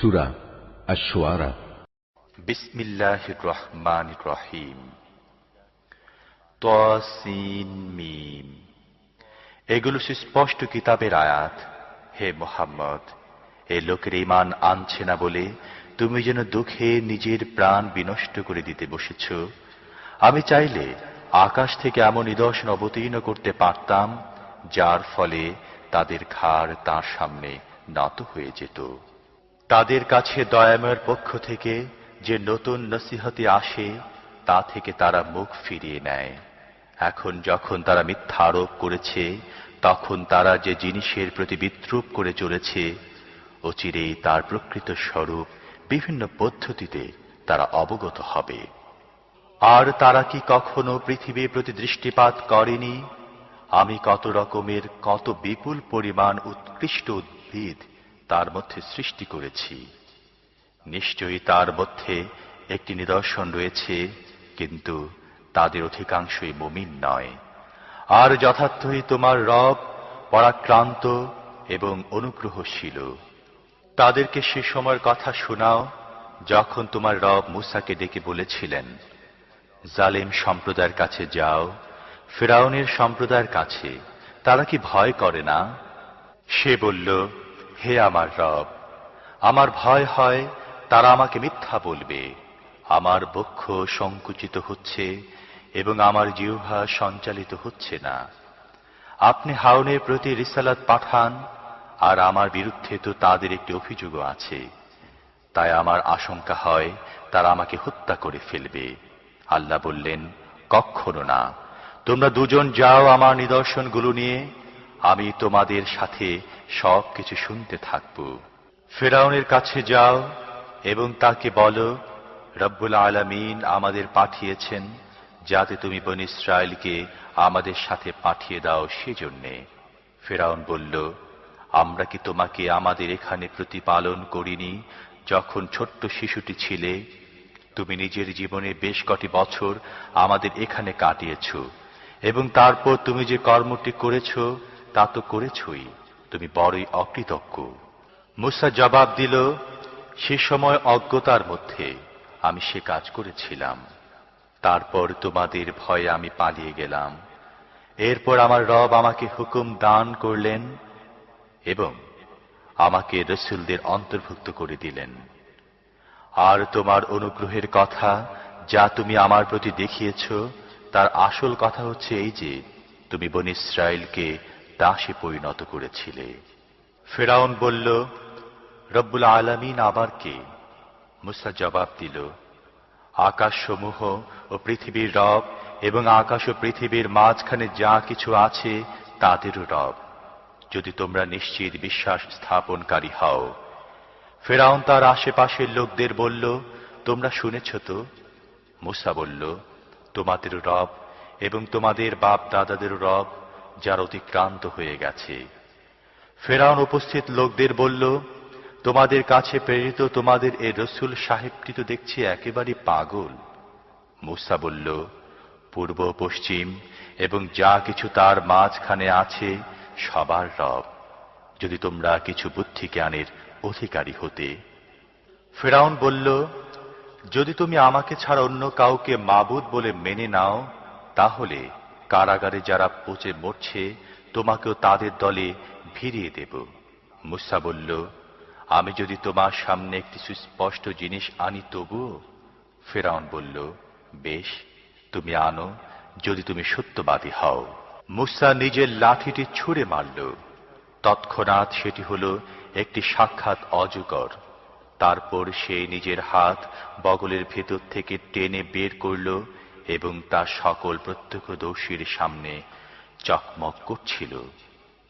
সুরা আশ-শুআরা বিসমিল্লাহ রহমান রহিম মিম। এগুলো সুস্পষ্ট কিতাবের আয়াত। হে মোহাম্মদ, এ লোকের ইমান আনছে না বলে তুমি যেন দুঃখে নিজের প্রাণ বিনষ্ট করে দিতে বসেছ। আমি চাইলে আকাশ থেকে এমন নিদর্শন অবতীর্ণ করতে পারতাম, যার ফলে তাদের ঘাড় তার সামনে নত হয়ে যেত। তাদের কাছে দয়াময়ের পক্ষ থেকে যে নতুন নসিহতে আসে, তা থেকে তারা মুখ ফিরিয়ে নেয়। এখন যখন তারা মিথ্যা আরোপ করেছে, তখন তারা যে জিনিসের প্রতি বিদ্রুপ করে চলেছে, অচিরেই তার প্রকৃত স্বরূপ বিভিন্ন পদ্ধতিতে তারা অবগত হবে। আর তারা কি কখনো পৃথিবীর প্রতি দৃষ্টিপাত করেনি? আমি কত রকমের, কত বিপুল পরিমাণ উৎকৃষ্ট উদ্ভিদ তার মধ্যে সৃষ্টি করেছি। নিশ্চয়ই তার মধ্যে একটি নিদর্শন রয়েছে, কিন্তু তাদের অধিকাংশই মুমিন নয়। আর যথার্থই তোমার রব পরাক্রান্ত এবং অনুগ্রহশীল। তাদেরকে সে সময়ের কথা শোনাও, যখন তোমার রব মুসাকে ডেকে বলেছিলেন, জালেম সম্প্রদায়ের কাছে যাও, ফেরাউনের সম্প্রদায়ের কাছে। তারা কি ভয় করে না? সে বলল হে আমার রব, আমার ভয় হয়, তারা আমাকে মিথ্যা বলবে। আমার বক্ষ সংকুচিত হচ্ছে এবং আমার জিহ্বা সঞ্চালিত হচ্ছে না। আপনি হাউনের প্রতি রিসালাত পাঠান, আর আমার বিরুদ্ধে তো তাদের একটি অভিযোগও আছে। তাই আমার আশঙ্কা হয়, তারা আমাকে হত্যা করে ফেলবে। আল্লাহ বললেন কখনো না। তোমরা দুজন যাও আমার নিদর্শনগুলো নিয়ে। আমি তোমাদের সাথে সব কিছু শুনতে থাকব। ফেরাউনের কাছে যাও এবং তাকে বলো, রব্বুল আলামিন আমাদের পাঠিয়েছেন যাতে তুমি বন ইসরায়েলকে আমাদের সাথে পাঠিয়ে দাও সেজন্যে। ফেরাউন বলল, আমরা কি তোমাকে আমাদের এখানে প্রতিপালন করিনি? যখন ছোট্ট শিশুটি ছিলে, তুমি নিজের জীবনে বেশ কটি বছর আমাদের এখানে কাটিয়েছ এবং তারপর তুমি যে কর্মটি করেছ, তা তো করেছই। তুমি বড়ই অকৃতজ্ঞ। মুসা জবাব দিল, সে সময় অজ্ঞতার মধ্যে আমি সে কাজ করেছিলাম। তারপর তোমাদের ভয়ে আমি পালিয়ে গেলাম। এরপর আমার রব আমাকে হুকুম দান করলেন এবং আমাকে রসুলদের অন্তর্ভুক্ত করে দিলেন। আর তোমার অনুগ্রহের কথা যা তুমি আমার প্রতি দেখিয়েছ, তার আসল কথা হচ্ছে এই যে, তুমি বন ইসরায়েলকে দাসে পরিণত করেছিলে। ফেরাউন বলল, রব্বুল আলামিন আবার কে? মুসা জবাব দিল, আকাশসমূহ ও পৃথিবীর রব এবং আকাশ ও পৃথিবীর মাঝখানে যা কিছু আছে, তাদেরও রব। যদি তোমরা নিশ্চিত বিশ্বাস স্থাপনকারী হও। ফেরাউন তার আশেপাশের লোকদের বলল, তোমরা শুনেছ তো? মুসা বলল তোমাদের রব এবং তোমাদের বাপ দাদাদের রব যার অতিক্রান্ত হয়ে গেছে। ফেরাউন উপস্থিত লোকদের বলল, তোমাদের কাছে প্রেরিত তোমাদের এ রসুল সাহেবটি তো দেখছি একেবারে পাগল। মুসা বলল, পূর্ব, পশ্চিম এবং যা কিছু তার মাঝখানে আছে সবার রব, যদি তোমরা কিছু বুদ্ধি জ্ঞানের অধিকারী হতে। ফেরাউন বলল, যদি তুমি আমাকে ছাড়া অন্য কাউকে মাবুদ বলে মেনে নাও, তাহলে কারাগারে যারা পচে মরছে, তোমাকেও তাদের দলে ভিড়িয়ে দেব। মুসা বলল, আমি যদি তোমার সামনে একটি সুস্পষ্ট জিনিস আনি, তবুও? ফেরাউন বলল, বেশ, তুমি আনো, যদি তুমি সত্যবাদী হও। মুসা নিজের লাঠিটি ছুঁড়ে মারল। তৎক্ষণাৎ সেটি হল একটি সাক্ষাৎ অজগর। তারপর সে নিজের হাত বগলের ভেতর থেকে টেনে বের করল এবং তা সকল প্রত্যক্ষদর্শীর সামনে চকমক করছিল।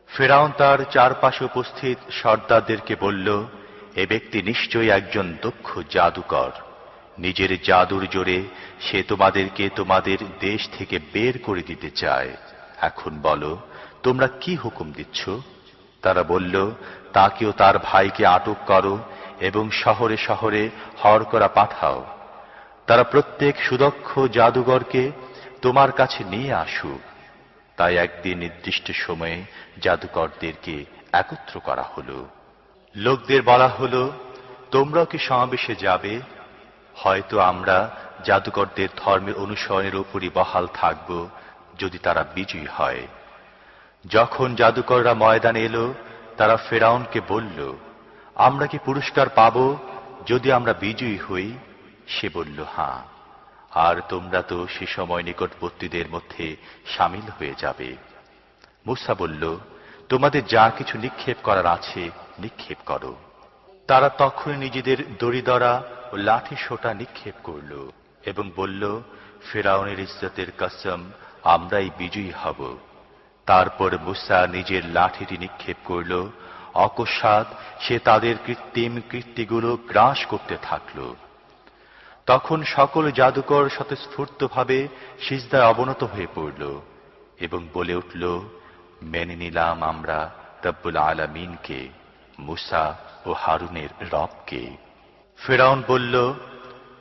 ফেরাউন তার চারপাশে উপস্থিত সর্দারদেরকে বলল, এ ব্যক্তি নিশ্চয়ই একজন দক্ষ জাদুকর। নিজের জাদুর জোরে সে তোমাদেরকে তোমাদের দেশ থেকে বের করে দিতে চায়। এখন বলো, তোমরা কি হুকুম দিচ্ছ? তারা বলল, তাকেও তার ভাইকে আটক করো এবং শহরে শহরে হর করা পাঠাও। তারা প্রত্যেক সুদক্ষ জাদুঘরকে তোমার কাছে নিয়ে আসুক। তাই একদিন নির্দিষ্ট সময়ে জাদুকরদেরকে একত্র করা হলো। লোকদের বলা হলো তোমরাও কি সমাবেশে যাবে? হয়তো আমরা জাদুকরদের ধর্মের অনুসরণের উপরই বহাল থাকব যদি তারা বিজয়ী হয়। যখন জাদুকররা ময়দানে এলো, তারা ফেরাউনকে বলল, আমরা কি পুরস্কার পাব যদি আমরা বিজয়ী হই? সে বলল, হাঁ, আর তোমরা তো সে সময় নিকটবর্তীদের মধ্যে সামিল হয়ে যাবে। মুসা বলল, তোমাদের যা কিছু নিক্ষেপ করার আছে, নিক্ষেপ করো। তারা তখনই নিজেদের দড়িদরা ও লাঠি সোটা নিক্ষেপ করল এবং বলল, ফেরাউনের ইজ্জতের কসম, আমরাই বিজয়ী হব। তারপর মুসা নিজের লাঠিটি নিক্ষেপ করল। অকস্মাৎ সে তাদের কৃত্রিম কীর্তিগুলো গ্রাস করতে থাকল। তখন সকল জাদুকর স্বতঃস্ফূর্তভাবে সিজদায় অবনত হয়ে পড়ল এবং বলে উঠল, মেনে নিলাম আমরা রব্বুল আলামিনকে, মুসা ও হারুনের রবকে। ফেরাউন বলল,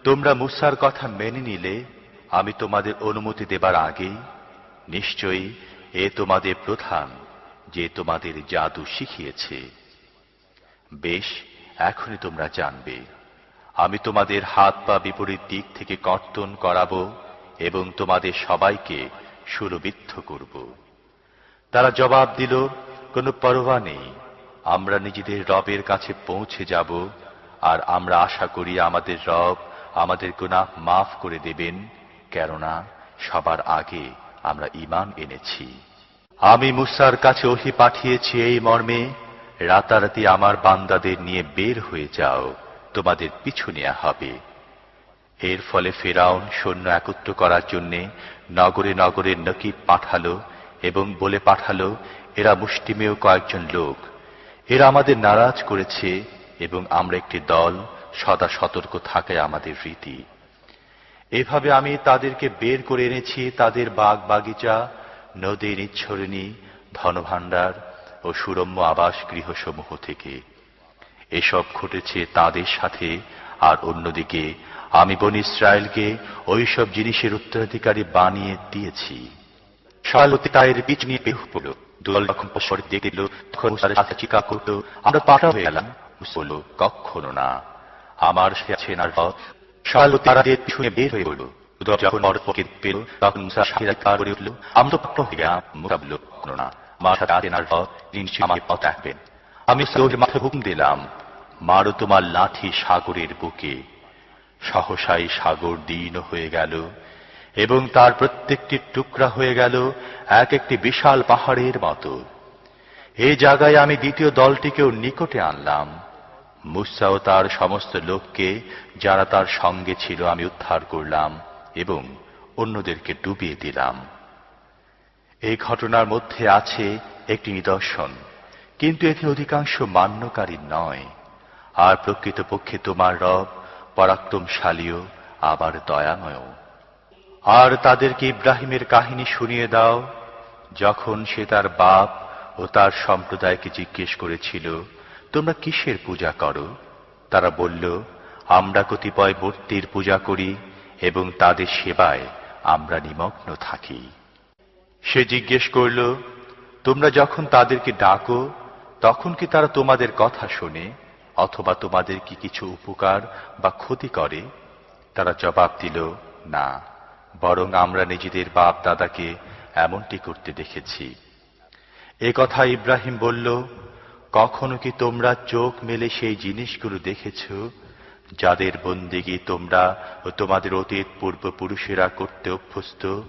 তোমরা মুসার কথা মেনে নিলে আমি তোমাদের অনুমতি দেবার আগেই নিশ্চয়ই এ তোমাদের প্রধান যে তোমাদের জাদু শিখিয়েছে। বেশ, এখনই তোমরা জানবে। আমি তোমাদের হাত পা বিপরীত দিক থেকে কর্তন করাব এবং তোমাদের সবাইকে সুরবিদ্ধ করব। তারা জবাব দিল, কোনো পরোয়া নেই। আমরা নিজেদের রবের কাছে পৌঁছে যাব আর আমরা আশা করি আমাদের রব আমাদের গুনাহ মাফ করে দেবেন, কেননা সবার আগে আমরা ঈমান এনেছি। আমি মুসার কাছে ওহি পাঠিয়েছি, এই মর্মে রাতারাতি আমার বান্দাদের নিয়ে বের হয়ে যাও। তোমাদের পিছু নেওয়া হবে। এর ফলে ফেরাউন সৈন্য একত্র করার জন্যে নগরে নগরে নকিব পাঠালো এবং বলে পাঠালো, এরা মুষ্টিমেয় কয়েকজন লোক। এরা আমাদের নারাজ করেছে এবং আমরা একটি দল সদা সতর্ক থাকায় আমাদের রীতি। এভাবে আমি তাদেরকে বের করে এনেছি তাদের বাগ বাগিচা নদী নিচ্ছরিণী, ধনভাণ্ডার ও সুরম্য আবাস গৃহসমূহ থেকে। এসব ঘটেছে তাদের সাথে। আর অন্যদিকে, আমি বনি ইসরায়েলকে ওইসব জিনিসের উত্তরাধিকারী বানিয়ে দিয়েছি। কখনো না। আমার সে আছে না সকাল তারা পিছনে বের হয়ে যখন তখন উঠল আমি সৌর মাথা হুকুম দিলাম। মারো তোমার লাঠি সাগরের বুকে। সহসাই সাগর দীন হয়ে গেল এবং তার প্রত্যেকটি টুকরা হয়ে গেল এক একটি বিশাল পাহাড়ের মতো। এই জায়গায় আমি দ্বিতীয় দলটিকেও নিকটে আনলাম। মুসা ও তার সমস্ত লোককে যারা তার সঙ্গে ছিল আমি উদ্ধার করলাম এবং অন্যদেরকে ডুবিয়ে দিলাম। এই ঘটনার মধ্যে আছে একটি নিদর্শন, কিন্তু এতে অধিকাংশ মান্যকারী নয়। আর প্রকৃতপক্ষে তোমার রব পরাক্রমশালীও, আবার দয়াময় আর তাদেরকে ইব্রাহিমের কাহিনী শুনিয়ে দাও, যখন সে তার বাপ ও তার সম্প্রদায়কে জিজ্ঞেস করেছিল, তোমরা কিসের পূজা করো? তারা বলল, আমরা কতিপয় মূর্তির পূজা করি এবং তাদের সেবায় আমরা নিমগ্ন থাকি। সে জিজ্ঞেস করল, তোমরা যখন তাদেরকে ডাকো, তখন কি তারা তোমাদের কথা শোনে? অথবা তোমাদের কি কিছু উপকার বা ক্ষতি করে? তারা জবাব দিল, না, বরং আমরা নিজেদের বাপ দাদাকে এমনটি করতে দেখেছি। এ কথা ইব্রাহিম বলল, কখনো কি তোমরা চোখ মেলে সেই জিনিসগুলো দেখেছ, যাদের বন্দিগি তোমরা ও তোমাদের অতীত পূর্বপুরুষেরা করতে অভ্যস্ত?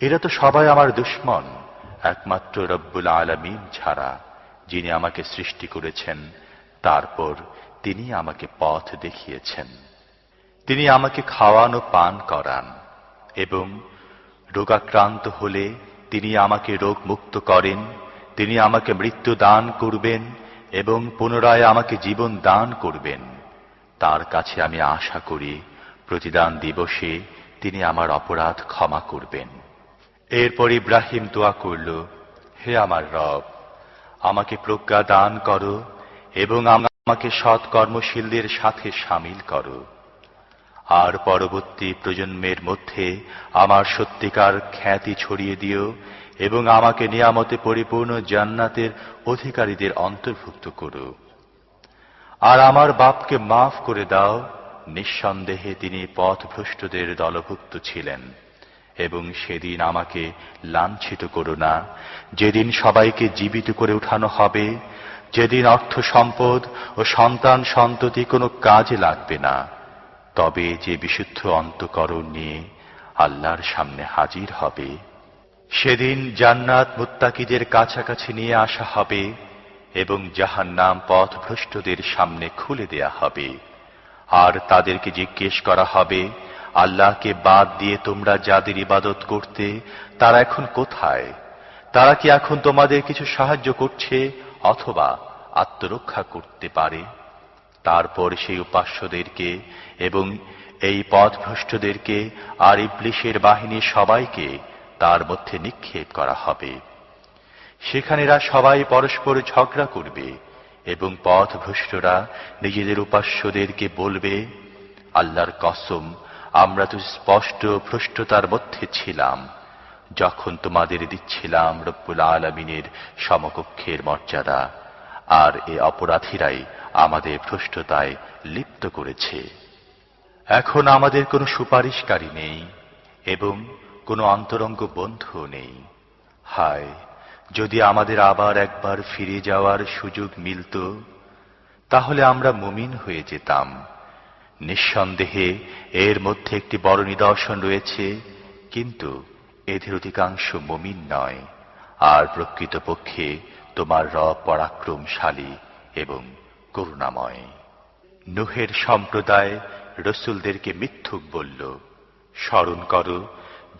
এরা তো সবাই আমার দুশ্মন, একমাত্র রব্বুল আলমিন ছাড়া, যিনি আমাকে সৃষ্টি করেছেন। তারপর তিনি আমাকে পথ দেখিয়েছেন। তিনি আমাকে খাওয়ান পান করান এবং রোগাক্রান্ত হলে তিনি আমাকে রোগ মুক্ত করেন, তিনি আমাকে মৃত্যু দান করবেন এবং পুনরায় আমাকে জীবন দান করবেন। তার কাছে আমি আশা করি প্রতিদান দিবসে তিনি আমার অপরাধ ক্ষমা করবেন। এরপর ইব্রাহিম দোয়া করল, হে আমার রব, আমাকে প্রজ্ঞা দান করো এবং আমাকে সৎ কর্মশীলদের সাথে সামিল করো। আর পরবর্তী প্রজন্মের মধ্যে আমার সত্যিকার খ্যাতি ছড়িয়ে দিও এবং আমাকে নিয়ামতে পরিপূর্ণ জান্নাতের অধিকারীদের অন্তর্ভুক্ত করো। আর আমার বাপকে মাফ করে দাও, নিঃসন্দেহে তিনি পথভ্রষ্টদের দলভুক্ত ছিলেন এবং সেদিন আমাকে লাঞ্ছিত করো না। যেদিন সবাইকে জীবিত করে উঠানো হবে যেদিন অর্থ সম্পদ ও সন্তান সন্ততি কোনো কাজে লাগবে না, তবে যে বিশুদ্ধ অন্তকরণ নিয়ে আল্লাহর সামনে হাজির হবে, সেদিন জান্নাত মুত্তাকিদের কাছাকাছি নিয়ে আসা হবে এবং যাহার নাম পথভ্রষ্টদের সামনে খুলে দেয়া হবে। আর তাদেরকে জিজ্ঞেস করা হবে, আল্লাহকে বাদ দিয়ে তোমরা যাদের ইবাদত করতে, তারা এখন কোথায়? তারা কি এখন তোমাদের কিছু সাহায্য করছে অথবা আত্মরক্ষা করতে পারে। তারপর সেই উপাস্যদেরকে এবং এই পথভ্রষ্টদেরকে আর ইবলিশের বাহিনীর সবাইকে তার মধ্যে নিক্ষেপ করা হবে। সেখানে এরা সবাই পরস্পর ঝগড়া করবে এবং পথভ্রষ্টরা নিজেদের উপাস্যদেরকে বলবে, আল্লাহর কসম, আমরা তো স্পষ্ট ভ্রষ্টতার মধ্যে ছিলাম। যখন তোমাদের দিচ্ছিলাম রব্বুল আলমিনের সমকক্ষের মর্যাদা, আর এ অপরাধীরাই আমাদের ভ্রষ্টতায় লিপ্ত করেছে। এখন আমাদের কোনো সুপারিশকারী নেই এবং কোনো অন্তরঙ্গ বন্ধু নেই। হায়, যদি আমাদের আবার একবার ফিরে যাওয়ার সুযোগ মিলত, তাহলে আমরা মুমিন হয়ে যেতাম। নিঃসন্দেহে এর মধ্যে একটি বড় নিদর্শন রয়েছে, কিন্তু এদের অধিকাংশ মমিন নয়, আর প্রকৃতপক্ষে তোমার রব পরাক্রমশালী এবং করুণাময়। নুহের সম্প্রদায় রসুলদেরকে মিথ্যুক বলল, স্মরণ করো,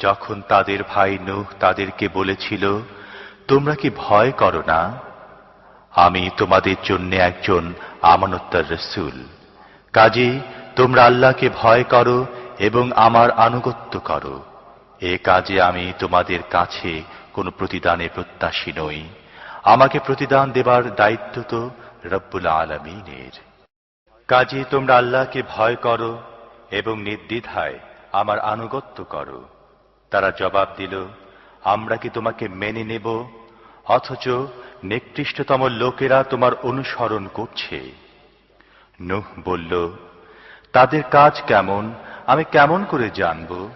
যখন তাদের ভাই নুহ তাদেরকে বলেছিল, তোমরা কি ভয় করো না? আমি তোমাদের জন্য একজন আমানত্তার রসুল। কাজে তোমরা আল্লাহকে ভয় করো এবং আমার আনুগত্য করো। এ কাজে আমি তোমাদের কাছে কোনো প্রতিদানে প্রত্যাশী নই। আমাকে প্রতিদান দেবার দায়িত্ব তো রব্বুল আলমিনের। কাজে তোমরা আল্লাহকে ভয় করো এবং নির্দ্বিধায় আমার আনুগত্য করো। তারা জবাব দিল, আমরা কি তোমাকে মেনে নেব? অথচ নিকৃষ্টতম লোকেরা তোমার অনুসরণ করছে। নুহ বলল, তাদের কাজ কেমন? আমি কেমন করে জানব?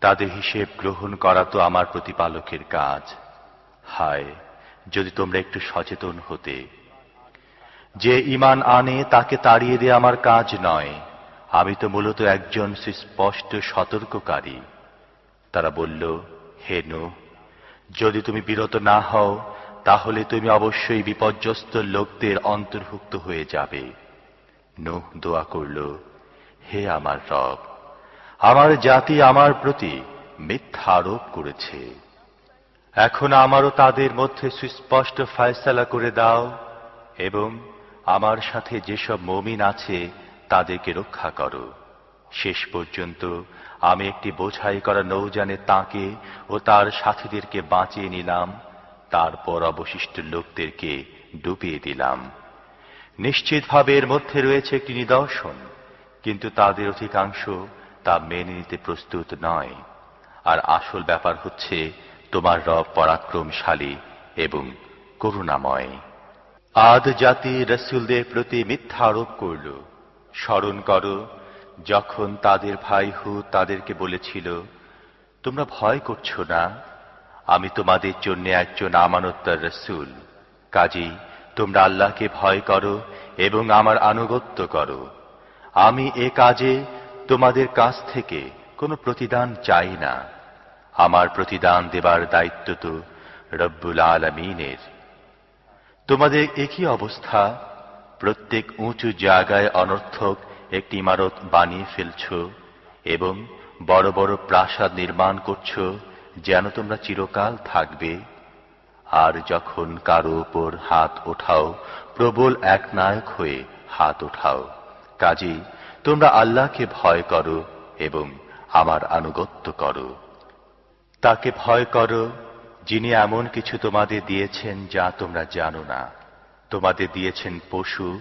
তাদের হিসেব গ্রহণ করা তো আমার প্রতিপালকের কাজ। হায়, যদি তোমরা একটু সচেতন হতে। যে ইমান আনে, তাকে তাড়িয়ে দেয়া আমার কাজ নয়। আমি তো মূলত একজন সুস্পষ্ট সতর্ককারী। তারা বলল, হে নো যদি তুমি বিরত না হও, তাহলে তুমি অবশ্যই বিপর্যস্ত লোকদের অন্তর্ভুক্ত হয়ে যাবে। নোহ দোয়া করল, হে আমার রব আমার জাতি আমার প্রতি মিথ্যা আরোপ করেছে। এখন আমারও তাদের মধ্যে সুস্পষ্ট ফয়সালা করে দাও এবং আমার সাথে যেসব মমিন আছে তাদেরকে রক্ষা করো। শেষ পর্যন্ত আমি একটি বোঝাই করা নৌজানে তাকে ও তার সাথীদেরকে বাঁচিয়ে নিলাম, তারপর অবশিষ্ট লোকদেরকে ডুবিয়ে দিলাম। নিশ্চিতভাবে এর মধ্যে রয়েছে একটি নিদর্শন, কিন্তু তাদের অধিকাংশ তা মেনে নিতে প্রস্তুত নয়। আর আসল ব্যাপার হচ্ছে, তোমার রব পরাক্রমশালী এবং করুণাময়। আদ জাতি রসুলদের প্রতি মিথ্যা আরোপ করল। স্মরণ করো, যখন তাদের ভাই হু তাদেরকে বলেছিল, তোমরা ভয় করছ না, আমি তোমাদের জন্য একজন আমানত্তার রসুল। কাজী, তোমরা আল্লাহকে ভয় করো এবং আমার আনুগত্য করো। আমি এ কাজে তোমাদের কাছ থেকে কোনো প্রতিদান চাই না। আমার প্রতিদান দেবার দায়িত্ব তো রব্বুল আলমিনের। তোমাদের একই অবস্থা, প্রত্যেক উঁচু জায়গায় অনর্থক একটি ইমারত বানিয়ে ফেলছ এবং বড় বড় প্রাসাদ নির্মাণ করছ যেন তোমরা চিরকাল থাকবে। আর যখন কারও উপর হাত ওঠাও, প্রবল এক নায়ক হয়ে হাত ওঠাও। কাজেই তোমরা আল্লাহকে ভয় করো এবং আমার আনুগত্য করো। তাকে ভয় করো যিনি এমন কিছু তোমাদের দিয়েছেন যা তোমরা জানো না। তোমাদের দিয়েছেন পশু